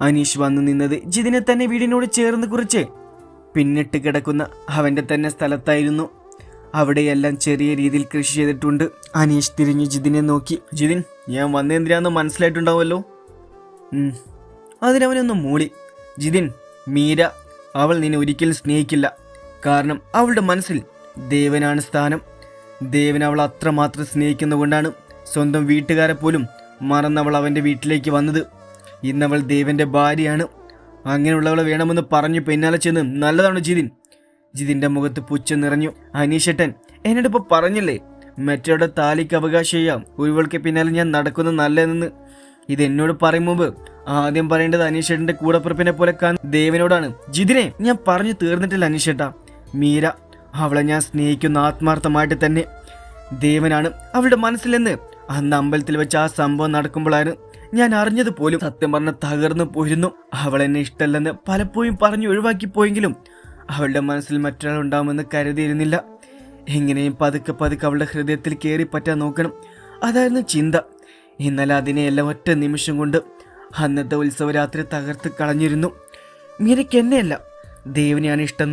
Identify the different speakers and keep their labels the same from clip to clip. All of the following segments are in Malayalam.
Speaker 1: അനീഷ് വന്നു നിന്നത് ജിതിനെ തന്നെ വീടിനോട് ചേർന്ന് കുറിച്ച്. പിന്നിട്ട് കിടക്കുന്ന അവന്റെ തന്നെ സ്ഥലത്തായിരുന്നു. അവിടെയെല്ലാം ചെറിയ രീതിയിൽ കൃഷി ചെയ്തിട്ടുണ്ട്. അനീഷ് തിരിഞ്ഞു ജിതിനെ നോക്കി. ജിതിൻ ഞാൻ വന്നെന്തിനാന്ന് മനസ്സിലായിട്ടുണ്ടാവുമല്ലോ. അതിനവനൊന്ന് മൂളി. ജിതിൻ മീര അവൾ നിന്നെ ഒരിക്കലും സ്നേഹിക്കില്ല. കാരണം അവളുടെ മനസ്സിൽ ദേവനാണ് സ്ഥാനം. ദേവൻ അവൾ അത്രമാത്രം സ്നേഹിക്കുന്നതുകൊണ്ടാണ് സ്വന്തം വീട്ടുകാരെ പോലും മറന്നവൾ അവന്റെ വീട്ടിലേക്ക് വന്നത്. ഇന്നവൾ ദേവന്റെ ഭാര്യയാണ്. അങ്ങനെയുള്ളവളെ വേണമെന്ന് പറഞ്ഞു പിന്നാലെ ചെന്ന് നല്ലതാണ് ജിതിൻ. ജിതിന്റെ മുഖത്ത് പുച്ഛം നിറഞ്ഞു. അനീഷട്ടൻ എന്നോട് ഇപ്പോൾ പറഞ്ഞില്ലേ? മറ്റവരുടെ താലിക്ക് അവകാശം ചെയ്യാം. ഒരുവൾക്ക് പിന്നാലെ ഞാൻ നടക്കുന്നത് നല്ലതെന്ന്. ഇത് എന്നോട് പറയും മുമ്പ്. ആദ്യം പറയേണ്ടത് അനീഷേട്ടന്റെ കൂടപ്പുറപ്പിനെ പോലെ കാൻ ദേവനോടാണ്. ജിതിനെ ഞാൻ പറഞ്ഞു തീർന്നിട്ടില്ല അനീഷേട്ട. മീര അവളെ ഞാൻ സ്നേഹിക്കുന്ന ആത്മാർത്ഥമായിട്ട് തന്നെ ദേവനാണ് അവളുടെ മനസ്സിലെന്ന്. അന്ന് അമ്പലത്തിൽ വെച്ച് ആ സംഭവം നടക്കുമ്പോഴാണ് ഞാൻ അറിഞ്ഞത് പോലും സത്യം പറഞ്ഞ തകർന്നു പോയിരുന്നു. അവൾ എന്നെ ഇഷ്ടമല്ലെന്ന് പലപ്പോഴും പറഞ്ഞു ഒഴിവാക്കി പോയെങ്കിലും അവളുടെ മനസ്സിൽ മറ്റൊരാൾ ഉണ്ടാവുമെന്ന് കരുതിയിരുന്നില്ല. എങ്ങനെയും പതുക്കെ പതുക്കെ അവളുടെ ഹൃദയത്തിൽ കയറി പറ്റാൻ നോക്കണം. അതായിരുന്നു ചിന്ത. എന്നാൽ അതിനെയെല്ലാം ഒറ്റ നിമിഷം കൊണ്ട് അന്നത്തെ ഉത്സവരാത്രി തകർത്ത് കളഞ്ഞിരുന്നു. മീരയ്ക്ക് എന്നെയല്ല ദേവനെയാണ് ഇഷ്ടം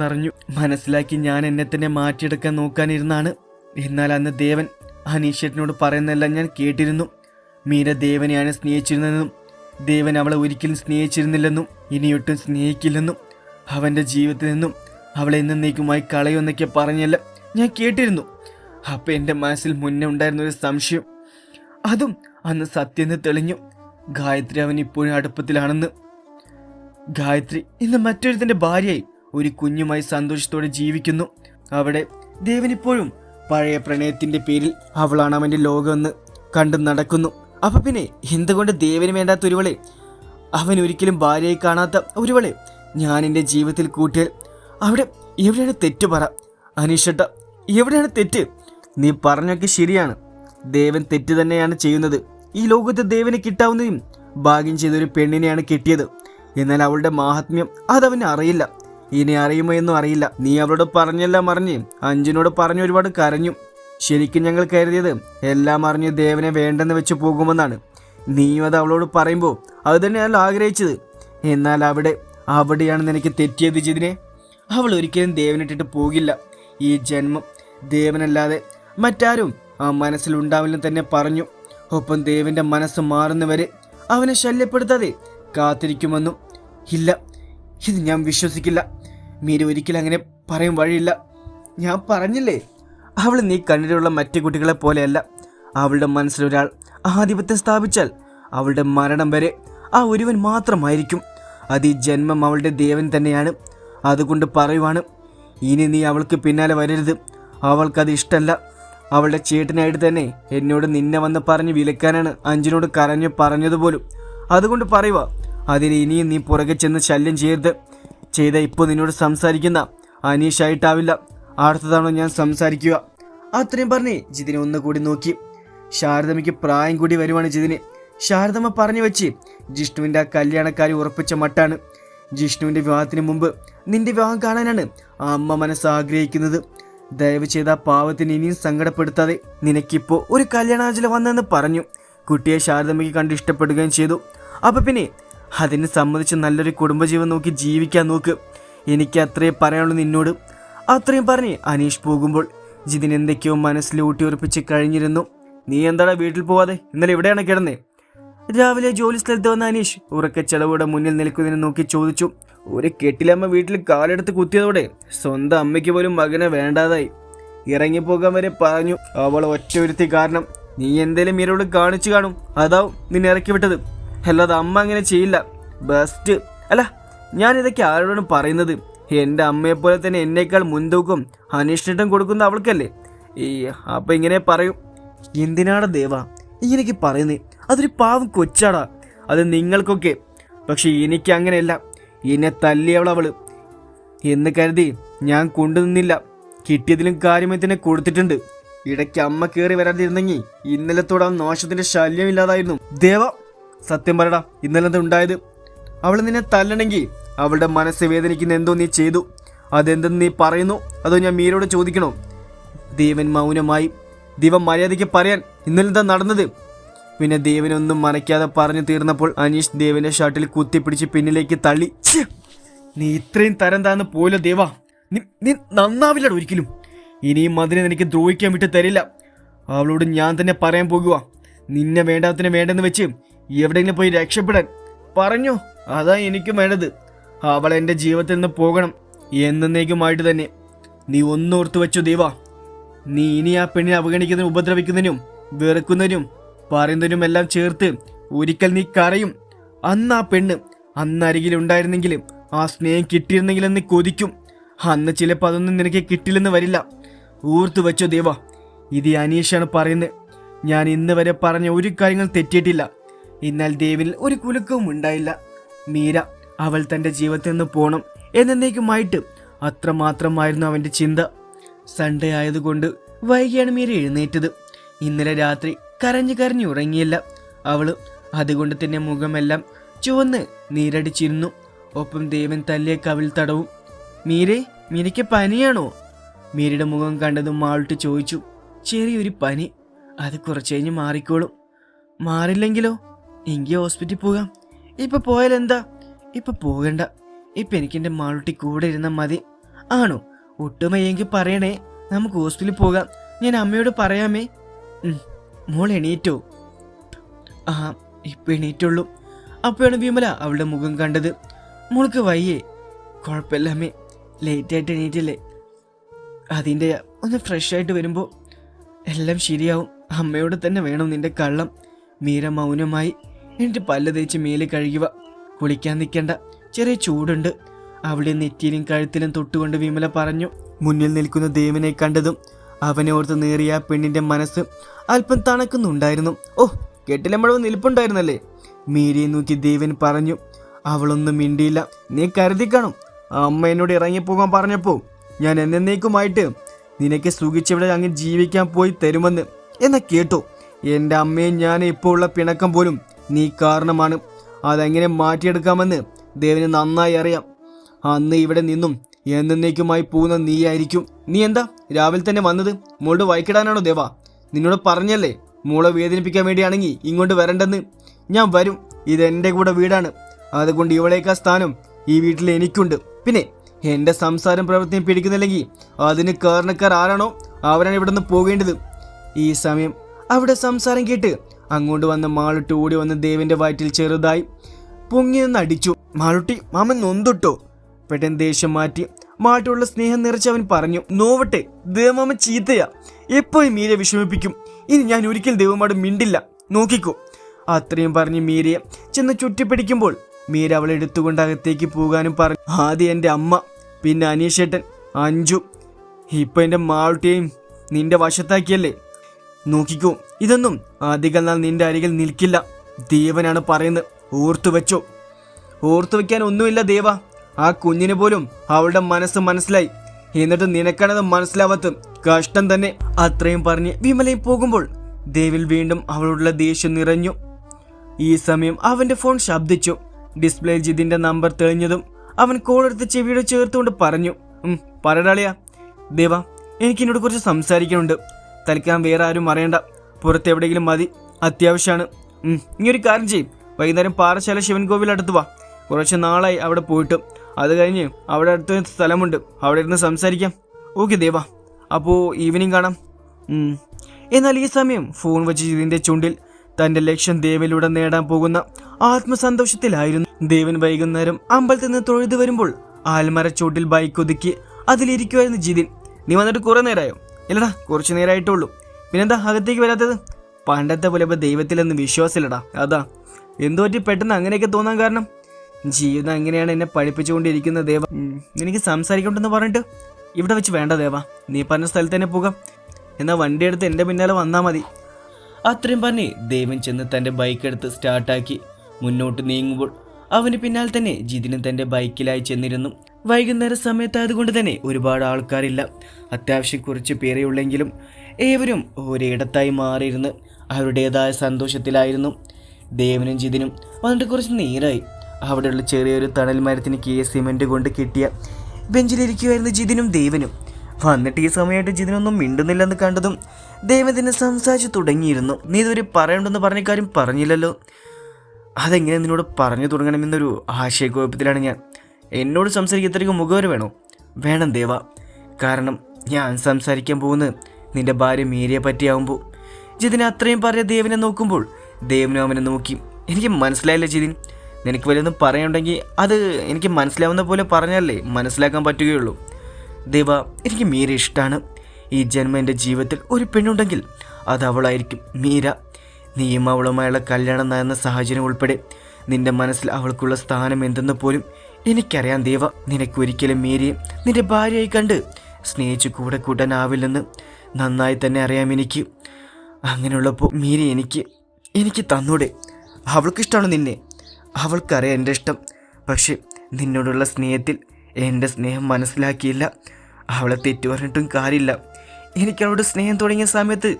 Speaker 1: മനസ്സിലാക്കി ഞാൻ എന്നെ തന്നെ മാറ്റിയെടുക്കാൻ നോക്കാനിരുന്നാണ്. എന്നാൽ അന്ന് ദേവൻ അനീഷേട്ടനോട് പറയുന്നതെല്ലാം ഞാൻ കേട്ടിരുന്നു. മീര ദേവനെയാണ് സ്നേഹിച്ചിരുന്നതെന്നും ദേവൻ അവളെ ഒരിക്കലും സ്നേഹിച്ചിരുന്നില്ലെന്നും ഇനിയൊട്ടും സ്നേഹിക്കില്ലെന്നും അവന്റെ ജീവിതത്തിൽ നിന്നും അവളെ എന്നേക്കുമായി കളയുമെന്നൊക്കെ പറഞ്ഞല്ല ഞാൻ കേട്ടിരുന്നു. അപ്പോൾ എന്റെ മനസ്സിൽ മുന്നേ ഉണ്ടായിരുന്ന ഒരു സംശയം. അതും അന്ന് സത്യം തെളിഞ്ഞു. ഗായത്രി അവൻ ഇപ്പോഴും അടുപ്പത്തിലാണെന്ന്. ഗായത്രി ഇന്ന് മറ്റൊരുത്തിന്റെ ഭാര്യയായി. ഒരു കുഞ്ഞുമായി സന്തോഷത്തോടെ ജീവിക്കുന്നു. അവിടെ ദേവൻ ഇപ്പോഴും പഴയ പ്രണയത്തിന്റെ പേരിൽ അവളാണ് അവന്റെ ലോകമെന്ന് കണ്ടു നടക്കുന്നു. അപ്പൊ പിന്നെ എന്തുകൊണ്ട് ദേവന് വേണ്ടാത്ത ഒരുവളെ? അവൻ ഒരിക്കലും ഭാര്യയെ കാണാത്ത ഒരുവളെ. ഞാൻ എന്റെ ജീവിതത്തിൽ കൂട്ടിയാൽ അവിടെ എവിടെയാണ് തെറ്റ് പറ? അനീഷട്ട എവിടെയാണ് തെറ്റ്? നീ പറഞ്ഞൊക്കെ ശരിയാണ്. ദേവൻ തെറ്റ് തന്നെയാണ് ചെയ്യുന്നത്. ഈ ലോകത്ത് ദേവന് കിട്ടാവുന്നതും ഭാഗ്യം ചെയ്തൊരു പെണ്ണിനെയാണ് കിട്ടിയത്. എന്നാൽ അവളുടെ മാഹാത്മ്യം അതവന് അറിയില്ല. ഇനി അറിയുമോ എന്നും അറിയില്ല. നീ അവളോട് പറഞ്ഞെല്ലാം അറിഞ്ഞ് അഞ്ചിനോട് പറഞ്ഞു ഒരുപാട് കരഞ്ഞു. ശരിക്കും ഞങ്ങൾ കരുതിയത് എല്ലാം അറിഞ്ഞ് ദേവനെ വേണ്ടെന്ന് വെച്ച് പോകുമെന്നാണ്. നീയും അത് അവളോട് പറയുമ്പോൾ അത് തന്നെയാണല്ലോ ആഗ്രഹിച്ചത്. എന്നാൽ അവിടെ അവിടെയാണ് നിനക്ക് തെറ്റിയത് ചെയ്തിനെ അവൾ ഒരിക്കലും ദേവനിട്ടിട്ട് പോകില്ല. ഈ ജന്മം ദേവനല്ലാതെ മറ്റാരും ആ മനസ്സിലുണ്ടാവില്ലെന്ന് തന്നെ പറഞ്ഞു. ഒപ്പം ദേവന്റെ മനസ്സ് മാറുന്നവരെ അവനെ ശല്യപ്പെടുത്താതെ കാത്തിരിക്കുമെന്നും ഇല്ല. ഇത് ഞാൻ വിശ്വസിക്കില്ല. മീര ഒരിക്കലും അങ്ങനെ പറയും വഴിയില്ല. ഞാൻ പറഞ്ഞില്ലേ? അവൾ നീ കണ്ണിലുള്ള മറ്റു കുട്ടികളെ പോലെയല്ല. അവളുടെ മനസ്സിലൊരാൾ ആധിപത്യം സ്ഥാപിച്ചാൽ അവളുടെ മരണം വരെ ആ ഒരുവൻ മാത്രമായിരിക്കും. അത് ഈ ജന്മം അവളുടെ ദേവൻ തന്നെയാണ്. അതുകൊണ്ട് പറയുവാണ് ഇനി നീ അവൾക്ക് പിന്നാലെ വരരുത്. അവൾക്കത് ഇഷ്ടമല്ല അവളുടെ ചേട്ടനായിട്ട് തന്നെ എന്നോട് നിന്നെ വന്ന് പറഞ്ഞ് വിലക്കാനാണ് അഞ്ചിനോട് കരഞ്ഞു പറഞ്ഞതുപോലും. അതുകൊണ്ട് പറയുക അതിന് ഇനിയും നീ പുറകെ ചെന്ന് ശല്യം ചെയ്യരുത്. ചെയ്ത ഇപ്പോൾ നിന്നോട് സംസാരിക്കുന്ന അനീഷായിട്ടാവില്ല. അടുത്ത തവണ ഞാൻ സംസാരിക്കുക. അത്രയും പറഞ്ഞ് ജിതിനെ ഒന്നുകൂടി നോക്കി. ശാരദമ്മയ്ക്ക് പ്രായം കൂടി വരുവാണ് ജിതിന്. ശാരദമ്മ പറഞ്ഞു വെച്ച് ജിഷ്ണുവിന്റെ ആ കല്യാണക്കാരി ഉറപ്പിച്ച മട്ടാണ്. ജിഷ്ണുവിന്റെ വിവാഹത്തിന് മുമ്പ് നിന്റെ വിവാഹം കാണാനാണ് ആ അമ്മ മനസ്സ് ആഗ്രഹിക്കുന്നത്. ദയവ് ചെയ്ത പാവത്തിന് ഇനിയും സങ്കടപ്പെടുത്താതെ നിനക്കിപ്പോൾ ഒരു കല്യാണാചല വന്നെന്ന് പറഞ്ഞു. കുട്ടിയെ ശാരദമ്മയ്ക്ക് കണ്ട് ഇഷ്ടപ്പെടുകയും ചെയ്തു. അപ്പം പിന്നെ അതിനെ സമ്മതിച്ച് നല്ലൊരു കുടുംബജീവൻ നോക്കി ജീവിക്കാൻ നോക്ക്. എനിക്ക് അത്രയും പറയാനുള്ളൂ നിന്നോട്. അത്രയും പറഞ്ഞ് അനീഷ് പോകുമ്പോൾ ജിതിൻ എന്തൊക്കെയോ മനസ്സിൽ ഊട്ടിയുറപ്പിച്ച് കഴിഞ്ഞിരുന്നു. നീ എന്താടാ വീട്ടിൽ പോവാതെ? ഇന്നലെ ഇവിടെയാണ് കിടന്നേ. രാവിലെ ജോലി സ്ഥലത്ത് വന്ന അനീഷ് ഉറക്ക ഉറക്കച്ചെലവുടെ മുന്നിൽ നിൽക്കുന്നതിനെ നോക്കി ചോദിച്ചു. ഒരു കെട്ടിലമ്മ വീട്ടിൽ കാലെടുത്ത് കുത്തിയതോടെ സ്വന്തം അമ്മയ്ക്ക് പോലും മകനെ വേണ്ടാതായി. ഇറങ്ങിപ്പോകാൻ വരെ പറഞ്ഞു. അവൾ ഒറ്റ ഒരുത്തി കാരണം. നീ എന്തേലും ഇരോട് കാണിച്ചു കാണും. അതാവും നിന്നെ ഇറക്കി വിട്ടത്. അല്ലാതെ അമ്മ അങ്ങനെ ചെയ്യില്ല. ബെസ്റ്റ്. അല്ല ഞാൻ ഇതൊക്കെ ആരോടും പറയുന്നത്? എന്റെ അമ്മയെപ്പോലെ തന്നെ എന്നേക്കാൾ മുൻതൂക്കം അന്വേഷണിട്ടും കൊടുക്കുന്ന അവൾക്കല്ലേ? ഈ അപ്പൊ ഇങ്ങനെ പറയും. എന്തിനാടാ ദേവ? ഇങ്ങനെയൊക്കെ പറയുന്നേ. അതൊരു പാവം കൊച്ചാടാ. അത് നിങ്ങൾക്കൊക്കെ. പക്ഷെ എനിക്ക് അങ്ങനെയല്ല. എന്നെ തല്ലിയവളവൾ എന്ന് കരുതി ഞാൻ കൊണ്ടുനിന്നില്ല. കിട്ടിയതിലും കാര്യമായി തന്നെ കൊടുത്തിട്ടുണ്ട്. ഇടയ്ക്ക് അമ്മ കയറി വരാതിരുന്നെങ്കിൽ ഇന്നലത്തോടെ ആ ശല്യം ഇല്ലാതായിരുന്നു. ദേവ സത്യം പറടാ ഇന്നലെ ഉണ്ടായത്? അവൾ നിന്നെ തല്ലണമെങ്കിൽ അവളുടെ മനസ്സ് വേദനിക്കുന്ന എന്തോ നീ ചെയ്തു. അതെന്തെന്ന് നീ പറയുന്നു? അതോ ഞാൻ മീരയോട് ചോദിക്കണോ? ദേവൻ മൗനമായി ദൈവം മര്യാദയ്ക്ക് പറയാൻ ഇന്നലെ എന്താ നടന്നത്? പിന്നെ ദേവനൊന്നും മറയ്ക്കാതെ പറഞ്ഞു തീർന്നപ്പോൾ അനീഷ് ദേവന്റെ ഷർട്ടിൽ കുത്തിപ്പിടിച്ച് പിന്നിലേക്ക് തള്ളി. നീ ഇത്രയും തരം താന്ന് പോലോ ദേവാ. നീ നീ നന്നാവില്ലട ഒരിക്കലും. ഇനിയും അതിനെ നിനക്ക് ദ്രോഹിക്കാൻ വിട്ട് തരില്ല. അവളോട് ഞാൻ തന്നെ പറയാൻ പോകുക നിന്നെ വേണ്ടാത്തിന് വേണ്ടെന്ന് വെച്ച് എവിടെയെങ്കിലും പോയി രക്ഷപ്പെടാൻ. പറഞ്ഞു അതാ എനിക്കും വേണ്ടത്. അവൾ എന്റെ ജീവിതത്തിൽ നിന്ന് പോകണം. എന്നേക്കുമായിട്ട് തന്നെ. നീ ഒന്നോർത്തു വെച്ചു ദീവ. നീ ഇനി ആ പെണ്ണിനെ അവഗണിക്കുന്നതിനും ഉപദ്രവിക്കുന്നതിനും വെറുക്കുന്നതിനും പറയുന്നതിനും എല്ലാം ചേർത്ത് ഒരിക്കൽ നീ കരയും. അന്ന് ആ പെണ്ണ് അന്ന് അരികിൽ ഉണ്ടായിരുന്നെങ്കിൽ ആ സ്നേഹം കിട്ടിയിരുന്നെങ്കിലും നീ കൊതിക്കും. അന്ന് ചിലപ്പോൾ അതൊന്നും നിനക്ക് കിട്ടില്ലെന്ന് വരില്ല. ഓർത്തു വെച്ചോ ദേവ. ഇത് അനീഷാണ് പറയുന്നത്. ഞാൻ ഇന്ന് വരെ പറഞ്ഞ ഒരു കാര്യങ്ങൾ തെറ്റിയിട്ടില്ല. എന്നാൽ ദേവിൽ ഒരു കുലുക്കവും ഉണ്ടായില്ല. മീര അവൾ തന്റെ ജീവിതത്തിൽ നിന്ന് പോകണം എന്നേക്കുമായിട്ട് അത്രമാത്രമായിരുന്നു അവന്റെ ചിന്ത. സൺഡേ ആയതുകൊണ്ട് വൈകിയാണ് മീര എഴുന്നേറ്റത്. ഇന്നലെ രാത്രി കരഞ്ഞു കരഞ്ഞു ഉറങ്ങിയില്ല. അവൾ അതുകൊണ്ട് തന്നെ മുഖമെല്ലാം ചുവന്ന് നീരടിച്ചിരുന്നു. ഒപ്പം ദേവൻ തല്ലിയ കവിൽ തടവും. മീരെ മീരയ്ക്ക് പനിയാണോ? മീരയുടെ മുഖം കണ്ടതും മാൾട്ട് ചോദിച്ചു. ചെറിയൊരു പനി. അത് കുറച്ച് കഴിഞ്ഞ് മാറിക്കോളും. മാറില്ലെങ്കിലോ? എങ്കിൽ ഹോസ്പിറ്റലിൽ പോകാം. ഇപ്പൊ പോയാൽ എന്താ ഇപ്പൊ പോകണ്ട. ഇപ്പൊ എനിക്ക് എന്റെ മാളുട്ടി കൂടെ ഇരുന്ന മതി. ആണോ? ഒട്ടുമയെങ്കിൽ പറയണേ. നമുക്ക് ഹോസ്പിറ്റലിൽ പോകാം. ഞാൻ അമ്മയോട് പറയാമേ. മോൾ എണീറ്റോ? ആ ഇപ്പൊ എണീറ്റുള്ളൂ. അപ്പോഴാണ് വിമല അവളുടെ മുഖം കണ്ടത്. മോൾക്ക് വയ്യേ. കുഴപ്പമില്ല അമ്മേ ലേറ്റായിട്ട് എണീറ്റില്ലേ? അതിന്റെ ഒന്ന് ഫ്രഷ് ആയിട്ട് വരുമ്പോൾ എല്ലാം ശരിയാവും. അമ്മയോട് തന്നെ വേണം നിന്റെ കള്ളം. മീര മൗനമായി. എന്നിട്ട് പല്ല് തേച്ച് മേലെ കഴുകുക കുളിക്കാൻ നിൽക്കണ്ട. ചെറിയ ചൂടുണ്ട്. അവളെ നെറ്റിയിലും കഴുത്തിലും തൊട്ടുകൊണ്ട് വിമല പറഞ്ഞു മുന്നിൽ നിൽക്കുന്ന ദേവനെ കണ്ടതും അവനെ ഓർത്ത് നേറിയ പെണ്ണിന്റെ മനസ്സ് അല്പം തണക്കുന്നുണ്ടായിരുന്നു. ഓ കെട്ടിലമ്പഴവ് നിൽപ്പുണ്ടായിരുന്നല്ലേ? മീരയെ നോക്കി ദേവൻ പറഞ്ഞു അവളൊന്നും മിണ്ടിയില്ല. നീ കരുതി കാണും. അമ്മ എന്നോട് ഇറങ്ങിപ്പോകാൻ പറഞ്ഞപ്പോ ഞാൻ എന്നേക്കുമായിട്ട് നിനക്ക് സുഖിച്ചിവിടെ അങ്ങ് ജീവിക്കാൻ പോയി തരുമെന്ന്. എന്നെ കേട്ടോ. എന്റെ അമ്മയും ഞാൻ ഇപ്പോൾ ഉള്ള പിണക്കം പോലും നീ കാരണമാണ്. അതെങ്ങനെ മാറ്റിയെടുക്കാമെന്ന് ദേവന് നന്നായി അറിയാം. അന്ന് ഇവിടെ നിന്നും എന്നേക്കുമായി പോകുന്ന നീയായിരിക്കും. നീ എന്താ രാവിലെ തന്നെ വന്നത്? മോളുടെ വൈക്കിടാനാണോ ദേവ? നിന്നോട് പറഞ്ഞല്ലേ മോളെ വേദനിപ്പിക്കാൻ വേണ്ടിയാണെങ്കിൽ ഇങ്ങോട്ട് വരണ്ടെന്ന്. ഞാൻ വരും. ഇതെന്റെ കൂടെ വീടാണ്. അതുകൊണ്ട് ഇവളേക്കാ സ്ഥാനം ഈ വീട്ടിൽ എനിക്കുണ്ട്. പിന്നെ എന്റെ സംസാരം പ്രവൃത്തിയും പിടിക്കുന്നില്ലെങ്കിൽ അതിന് കാരണക്കാർ ആരാണോ? അവരാണ് ഇവിടെ നിന്ന് പോകേണ്ടത്. ഈ സമയം അവിടെ സംസാരം കേട്ട് അങ്ങോട്ട് വന്ന മാളുട്ടി ഓടി വന്ന് ദേവിന്റെ വയറ്റിൽ ചെറുതായി പൊങ്ങി നിന്ന് അടിച്ചു. മാളുട്ടി മാമൻ നൊന്തുട്ടോ? പെട്ടെന്ന് ദേഷ്യം മാറ്റി മാട്ടുള്ള സ്നേഹം നിറച്ച് അവൻ പറഞ്ഞു നോവട്ടെ ദേവമാമൻ ചീത്തയാ. എപ്പോഴും മീരെ വിഷമിപ്പിക്കും. ഇനി ഞാൻ ഒരിക്കൽ ദേവമാട് മിണ്ടില്ല. നോക്കിക്കോ. അത്രയും പറഞ്ഞ് മീരയെ ചെന്ന് ചുറ്റിപ്പിടിക്കുമ്പോൾ മീര അവളെ എടുത്തുകൊണ്ട് അകത്തേക്ക് പോകാനും പറഞ്ഞു ആദ്യം എന്റെ അമ്മ പിന്നെ അനീഷേട്ടൻ അഞ്ചു ഇപ്പൊ എന്റെ മാളുട്ടിയെയും നിന്റെ വശത്താക്കിയല്ലേ? നോക്കിക്കോ ഇതൊന്നും അധികം നാൾ നിന്റെ അരികിൽ നിൽക്കില്ല. ദേവനാണ് പറയുന്നത്. ഓർത്തു വെച്ചോ. ഓർത്തു വെക്കാൻ ഒന്നുമില്ല ദേവ. ആ കുഞ്ഞിന് പോലും അവളുടെ മനസ്സ് മനസ്സിലായി. എന്നിട്ട് നിനക്കാണത് മനസ്സിലാവാത്ത കഷ്ടം തന്നെ. അത്രയും പറഞ്ഞ് വിമലയും പോകുമ്പോൾ ദേവിൽ വീണ്ടും അവളോടുള്ള ദേഷ്യം നിറഞ്ഞു. ഈ സമയം അവന്റെ ഫോൺ ശബ്ദിച്ചു. ഡിസ്പ്ലേ ജിതിന്റെ നമ്പർ തെളിഞ്ഞതും അവൻ കോൾ എടുത്ത് ചെവിയുടെ ചേർത്തുകൊണ്ട് പറഞ്ഞു. പറടാളിയാ. ദേവ എനിക്ക് എന്നോട് കുറച്ച് സംസാരിക്കാനുണ്ട്. തൽക്കാലം വേറെ ആരും അറിയണ്ട പുറത്ത് എവിടെയെങ്കിലും മതി. അത്യാവശ്യമാണ് ഇനി ഒരു കാര്യം ചെയ്യും. വൈകുന്നേരം പാറശാല ശിവൻകോവിൽ അടുത്ത് വാ. കുറച്ച് നാളായി അവിടെ പോയിട്ട്. അത് കഴിഞ്ഞ് അവിടെ അടുത്ത് സ്ഥലമുണ്ട്. അവിടെ ഇരുന്ന് സംസാരിക്കാം. ഓക്കെ ദേവാ അപ്പോൾ ഈവനിങ് കാണാം. എന്നാൽ ഈ സമയം ഫോൺ വെച്ച് ഇതിന്റെ ചുണ്ടിൽ തന്റെ ലക്ഷ്യം ദേവിലൂടെ നേടാൻ പോകുന്ന ആത്മസന്തോഷത്തിലായിരുന്നു. ദേവൻ വൈകുന്നേരം അമ്പലത്തിൽ നിന്ന് തൊഴുതു വരുമ്പോൾ ആൽമരച്ചോട്ടിൽ ബൈക്ക് ഒതുക്കി അതിലിരിക്കുമായിരുന്നു ജിതിൻ. നീ വന്നിട്ട് കുറെ നേരമായോ? ഇല്ലടാ കുറച്ചു നേരമായിട്ടുള്ളൂ പിന്നെന്താ അകത്തേക്ക് വരാത്തത്? പണ്ടത്തെ പോലെ ഇപ്പോൾ ദൈവത്തിലൊന്നും വിശ്വാസമില്ലടാ. അതാ. എന്തു പറ്റി? പെട്ടെന്ന് അങ്ങനെയൊക്കെ തോന്നാൻ കാരണം? ജീവിതം എങ്ങനെയാണ് എന്നെ പഠിപ്പിച്ചുകൊണ്ടിരിക്കുന്ന ദേവ? എനിക്ക് സംസാരിക്കണ്ടെന്ന് പറഞ്ഞിട്ട് ഇവിടെ വെച്ച് വേണ്ട ദേവ. നീ പറഞ്ഞ സ്ഥലത്ത് തന്നെ പോകാം. എന്നാൽ വണ്ടി എടുത്ത് എന്റെ പിന്നാലെ വന്നാൽ മതി. അത്രയും പറഞ്ഞ് ദേവൻ ചെന്ന് തന്റെ ബൈക്ക് എടുത്ത് സ്റ്റാർട്ടാക്കി മുന്നോട്ട് നീങ്ങുമ്പോൾ അവന് പിന്നാലെ തന്നെ ജിതിനും തന്റെ ബൈക്കിലായി ചെന്നിരുന്നു. വൈകുന്നേര സമയത്തായതുകൊണ്ട് തന്നെ ഒരുപാട് ആൾക്കാരില്ല. അത്യാവശ്യം കുറച്ച് പേരേ ഉള്ളെങ്കിലും ഏവരും ഒരിടത്തായി മാറിയിരുന്ന് അവരുടേതായ സന്തോഷത്തിലായിരുന്നു. ദേവനും ജിതിനും വന്നിട്ട് കുറച്ച് നേരായി. അവിടെയുള്ള ചെറിയൊരു തണൽ മരത്തിന് കീഴെ സിമെന്റ് കൊണ്ട് കിട്ടിയ ബെഞ്ചിലിരിക്കുമായിരുന്നു ജിതിനും ദേവനും. വന്നിട്ട് ഈ സമയമായിട്ട് ജിതിനൊന്നും മിണ്ടുന്നില്ലെന്ന് കണ്ടതും ദേവതിനെ സംസാരിച്ചു തുടങ്ങിയിരുന്നു. നീ ഇതുവരെ പറയണ്ടെന്ന് പറഞ്ഞ കാര്യം പറഞ്ഞില്ലല്ലോ. അതെങ്ങനെ നിന്നോട് പറഞ്ഞു തുടങ്ങണമെന്നൊരു ആശയക്കുഴപ്പത്തിലാണ് ഞാൻ. എന്നോട് സംസാരിക്കാൻ ഇത്രയ്ക്ക് മുഖവര വേണോ? വേണം ദേവ. കാരണം ഞാൻ സംസാരിക്കാൻ പോകുന്നത് നിന്റെ ഭാര്യ മീരയെ പറ്റിയാവുമ്പോൾ ജിതിനെ അത്രയും പറഞ്ഞ ദേവിനെ നോക്കുമ്പോൾ ദേവനും അവനെ നോക്കി. എനിക്ക് മനസ്സിലായില്ല ജിതിൻ. നിനക്ക് വല്ലതും പറയുണ്ടെങ്കിൽ അത് എനിക്ക് മനസ്സിലാവുന്ന പോലെ പറഞ്ഞാലേ മനസ്സിലാക്കാൻ പറ്റുകയുള്ളൂ. ദേവ എനിക്ക് മീര ഇഷ്ടമാണ് ഈ ജന്മ എന്റെ ജീവിതത്തിൽ ഒരു പെണ്ണുണ്ടെങ്കിൽ അത് അവളായിരിക്കും മീര. നീയും അവളുമായുള്ള കല്യാണം നടന്ന സാഹചര്യം ഉൾപ്പെടെ നിന്റെ മനസ്സിൽ അവൾക്കുള്ള സ്ഥാനം എന്തെന്ന് പോലും എനിക്കറിയാം ദേവ നിനക്കൊരിക്കലും മേരിയെ നിന്റെ ഭാര്യയായി കണ്ട് സ്നേഹിച്ച് കൂടെ കൂട്ടാനാവില്ലെന്ന് നന്നായി തന്നെ അറിയാം എനിക്ക്. അങ്ങനെയുള്ളപ്പോൾ മീരി എനിക്ക് എനിക്ക് തന്നൂടെ. അവൾക്കിഷ്ടമാണ് നിന്നെ. അവൾക്കറിയാം എന്റെ ഇഷ്ടം. പക്ഷെ നിന്നോടുള്ള സ്നേഹത്തിൽ എന്റെ സ്നേഹം മനസ്സിലാക്കിയില്ല. അവളെ തെറ്റു പറഞ്ഞിട്ടും കാര്യമില്ല. എനിക്ക് സ്നേഹം തുടങ്ങിയ സമയത്ത്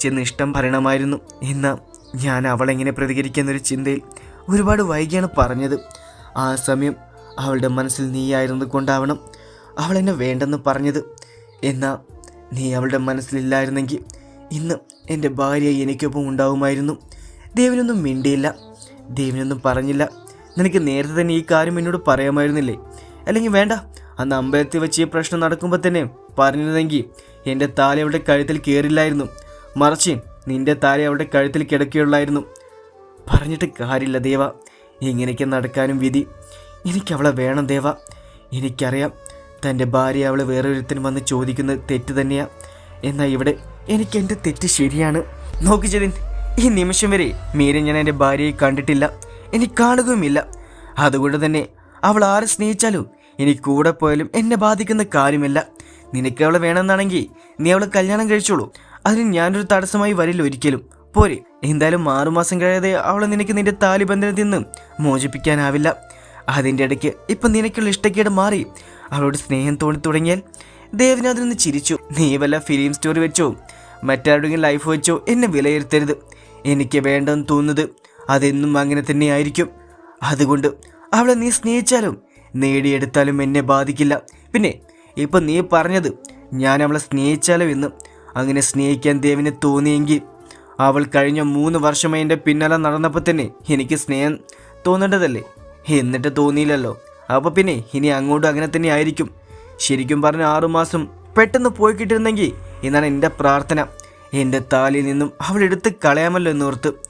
Speaker 1: ചെന്ന് ഇഷ്ടം പറയണമായിരുന്നു. എന്നാൽ ഞാൻ അവളെങ്ങനെ പ്രതികരിക്കുന്നൊരു ചിന്തയിൽ ഒരുപാട് വൈകിയാണ് പറഞ്ഞത്. ആ സമയം അവളുടെ മനസ്സിൽ നീയായിരുന്നു കൊണ്ടാവണം അവൾ എന്നെ വേണ്ടെന്ന് പറഞ്ഞത്. എന്നാൽ നീ അവളുടെ മനസ്സിലില്ലായിരുന്നെങ്കിൽ ഇന്ന് എന്റെ ഭാര്യ എനിക്കൊപ്പം ഉണ്ടാവുമായിരുന്നു. ദേവിനൊന്നും മിണ്ടിയില്ല. ദേവിനൊന്നും പറഞ്ഞില്ല. നിനക്ക് നേരത്തെ തന്നെ ഈ കാര്യം എന്നോട് പറയാമായിരുന്നില്ലേ? അല്ലെങ്കിൽ വേണ്ട അന്ന് അമ്പലത്തിൽ വെച്ച് ഈ പ്രശ്നം നടക്കുമ്പോൾ തന്നെ പറഞ്ഞിരുന്നെങ്കിൽ എന്റെ താലി അവളുടെ കഴുത്തിൽ കയറില്ലായിരുന്നു മറിച്ച് നിന്റെ താലി അവളുടെ കഴുത്തിൽ കിടക്കുകയുള്ളായിരുന്നു. പറഞ്ഞിട്ട് കാര്യമില്ല ദേവ. ഇങ്ങനെയൊക്കെ നടക്കാനും വിധി. എനിക്ക് അവളെ വേണം ദേവ. എനിക്കറിയാം തന്റെ ഭാര്യ അവളെ വേറൊരുത്തിന് വന്ന് ചോദിക്കുന്നത് തെറ്റ് തന്നെയാ. എന്നാൽ ഇവിടെ എനിക്ക് എന്റെ തെറ്റ് ശരിയാണ്. നോക്കി ജതിൻ ഈ നിമിഷം വരെ മീര ഞാൻ എന്റെ ഭാര്യയെ കണ്ടിട്ടില്ല. എനിക്ക് കാണുകയുമില്ല. അതുകൊണ്ട് തന്നെ അവൾ ആരെ സ്നേഹിച്ചാലും എനിക്ക് കൂടെ പോയാലും എന്നെ ബാധിക്കുന്ന കാര്യമില്ല. നിനക്ക് അവളെ വേണമെന്നാണെങ്കിൽ നീ അവളെ കല്യാണം കഴിച്ചോളൂ. അതിന് ഞാനൊരു തടസ്സമായി വരില്ല ഒരിക്കലും. പോരെ. എന്തായാലും ആറുമാസം കഴിയാതെ അവളെ നിനക്ക് നിന്റെ താലിബന്ധനത്തിൽ നിന്ന് മോചിപ്പിക്കാനാവില്ല. അതിന്റെ ഇടയ്ക്ക് ഇപ്പം നിനക്കുള്ള ഇഷ്ടക്കേട് മാറി. അവളോട് സ്നേഹം തോന്നി തുടങ്ങിയാൽ ദേവന് അതിൽ നിന്ന് ചിരിച്ചു. നീ വല്ല ഫിലിം സ്റ്റോറി വെച്ചോ? മറ്റാരുടെയും ലൈഫ് വെച്ചോ? എന്നെ വിലയിരുത്തരുത്. എനിക്ക് വേണ്ടെന്ന് തോന്നുന്നത് അതെന്നും അങ്ങനെ തന്നെയായിരിക്കും. അതുകൊണ്ട് അവളെ നീ സ്നേഹിച്ചാലും നേടിയെടുത്താലും എന്നെ ബാധിക്കില്ല. പിന്നെ ഇപ്പം നീ പറഞ്ഞത് ഞാൻ അവളെ സ്നേഹിച്ചാലോ എന്ന്. അങ്ങനെ സ്നേഹിക്കാൻ ദേവിനെ തോന്നിയെങ്കിൽ അവൾ കഴിഞ്ഞ മൂന്ന് വർഷമായി എന്റെ പിന്നാലെ നടന്നപ്പോൾ തന്നെ എനിക്ക് സ്നേഹം തോന്നേണ്ടതല്ലേ? എന്നിട്ട് തോന്നിയില്ലല്ലോ. അപ്പോൾ പിന്നെ ഇനി അങ്ങോട്ടും അങ്ങനെ തന്നെ ആയിരിക്കും. ശരിക്കും പറഞ്ഞ ആറുമാസം പെട്ടെന്ന് പോയി കിട്ടിയിരുന്നെങ്കിൽ എന്നാണ് എന്റെ പ്രാർത്ഥന. എന്റെ താലിൽ നിന്നും അവളെടുത്ത് കളയാമല്ലോ എന്നോർത്ത്